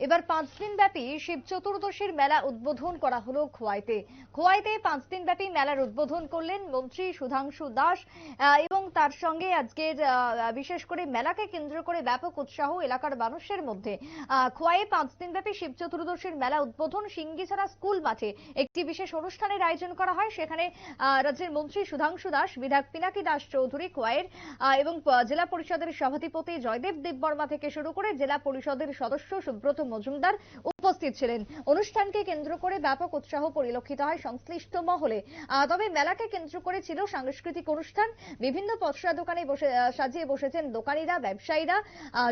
এবার পাঁচ দিন ব্যাপী শিব চতুর্দশীর মেলা উদ্বোধন করা হলো খোয়াইতে। খোয়াইতে পাঁচ দিন ব্যাপী মেলার উদ্বোধন করলেন মন্ত্রী সুধাংশু দাস এবং তার সঙ্গে আজকের বিশেষ করে মেলাকে কেন্দ্র করে ব্যাপক উৎসাহ এলাকার মানুষের মধ্যে। খোয়াইয়ে পাঁচ দিন ব্যাপী শিব চতুর্দশীর মেলা উদ্বোধন সিঙ্গিছাড়া স্কুল মাঠে একটি বিশেষ অনুষ্ঠানের আয়োজন করা হয়। সেখানে রাজ্যের মন্ত্রী সুধাংশু দাস, বিধায়ক পিনাকি দাস চৌধুরী খোয়াইয়ের এবং জেলা পরিষদের সভাধিপতি জয়দেব দেববর্মা থেকে শুরু করে জেলা পরিষদের সদস্য সুব্রত মজুমদার উপস্থিত ছিলেন। অনুষ্ঠানকে কেন্দ্র করে ব্যাপক উৎসাহ পরিলক্ষিত হয় সংশ্লিষ্ট মহলে। তবে মেলাকে কেন্দ্র করে ছিল সাংস্কৃতিক অনুষ্ঠান। বিভিন্ন পথসা দোকানে বসে সাজিয়ে বসেছেন দোকানিরা, ব্যবসায়ীরা।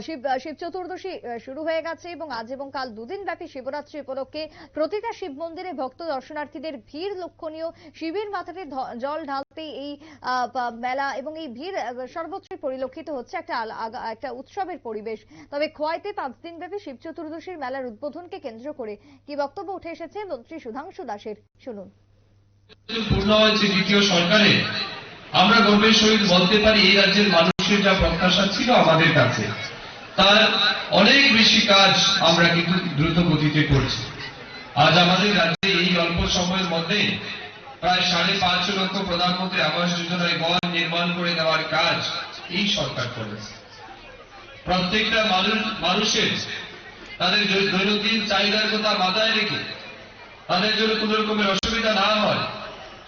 শিব শিব চতুর্দশী শুরু হয়ে গেছে এবং আজ এবং কাল দুদিন ব্যাপী শিবরাত্রি উপলক্ষে প্রতিটা শিব মন্দিরে ভক্ত দর্শনার্থীদের ভিড় লক্ষণীয়। শিবের মাথাতে জল ঢালতে এই মেলা এবং এই ভিড় সর্বত্রই পরিলক্ষিত হচ্ছে একটা একটা উৎসবের পরিবেশ। তবে খোয়াইতে পাঁচ দিন ব্যাপী শিব চতুর্দশীর মেলার উদ্বোধনকে কেন্দ্র করে কি বক্তব্য উঠে এসেছে মন্ত্রী সুধাংশু দাসের শুনুন। পূর্ণ হয়েছে দ্বিতীয় সরকারে। আমরা গর্বের সহিত বলতে পারি এই রাজ্যের মানুষের যা প্রত্যাশা ছিল আমাদের কাছে, তার অনেক বেশি কাজ আমরা কিন্তু দ্রুত গতিতে করছি। আজ আমাদের রাজ্যে এই অল্প সময়ের মধ্যে প্রায় সাড়ে পাঁচ লক্ষ প্রধানমন্ত্রী আবাস যোজনায় ঘর নির্মাণ করে দেওয়ার কাজ এই সরকার করেছে। প্রত্যেকটা মানুষ মানুষের তাদের দৈনন্দিন চাহিদার কথা মাথায় রেখে তাদের জন্য কোন রকমের অসুবিধা না হয়,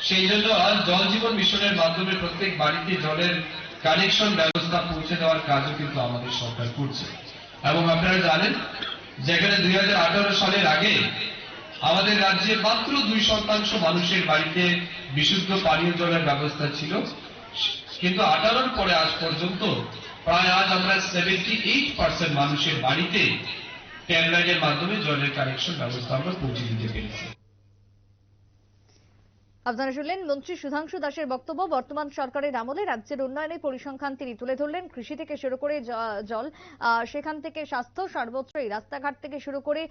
সেই জন্য আজ জল জীবন মিশনের মাধ্যমে প্রত্যেক বাড়িতে জলের কানেকশন ব্যবস্থা পৌঁছে দেওয়ার কাজও কিন্তু আমাদের সরকার করছে। এবং আপনারা জানেন যেখানে দুই হাজার আঠারো সালের আগে আমাদের রাজ্যে মাত্র দুই শতাংশ মানুষের বাড়িতে বিশুদ্ধ পানীয় জলের ব্যবস্থা ছিল। কিন্তু আঠারোর পরে আজ পর্যন্ত প্রায় আজ আমরা সেভেন্টি এইট পার্সেন্ট মানুষের বাড়িতে ট্যাপ লাইনের মাধ্যমে জলের কানেকশন ব্যবস্থা আমরা পৌঁছে দিতে পেরেছি। আপনারা শুনলেন মন্ত্রী সুধাংশু দাসের বক্তব্য। বর্তমান সরকারের আমলে রাজ্যের উন্নয়নে পরিসংখ্যান তিনি তুলে ধরলেন। কৃষি থেকে শুরু করে জল সেখান থেকে স্বাস্থ্য, সর্বত্রই রাস্তাঘাট থেকে শুরু করে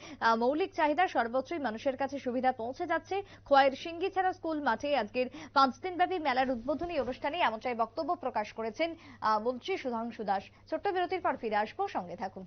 মৌলিক চাহিদা, সর্বত্রই মানুষের কাছে সুবিধা পৌঁছে যাচ্ছে। খোয়াইয়ের সিঙ্গিছাড়া স্কুল মাঠে আজকের পাঁচ দিনব্যাপী মেলার উদ্বোধনী অনুষ্ঠানে এমনটাই বক্তব্য প্রকাশ করেছেন মন্ত্রী সুধাংশু দাস। ছোট্ট বিরতির পর ফিরে আসব। সঙ্গে থাকুন।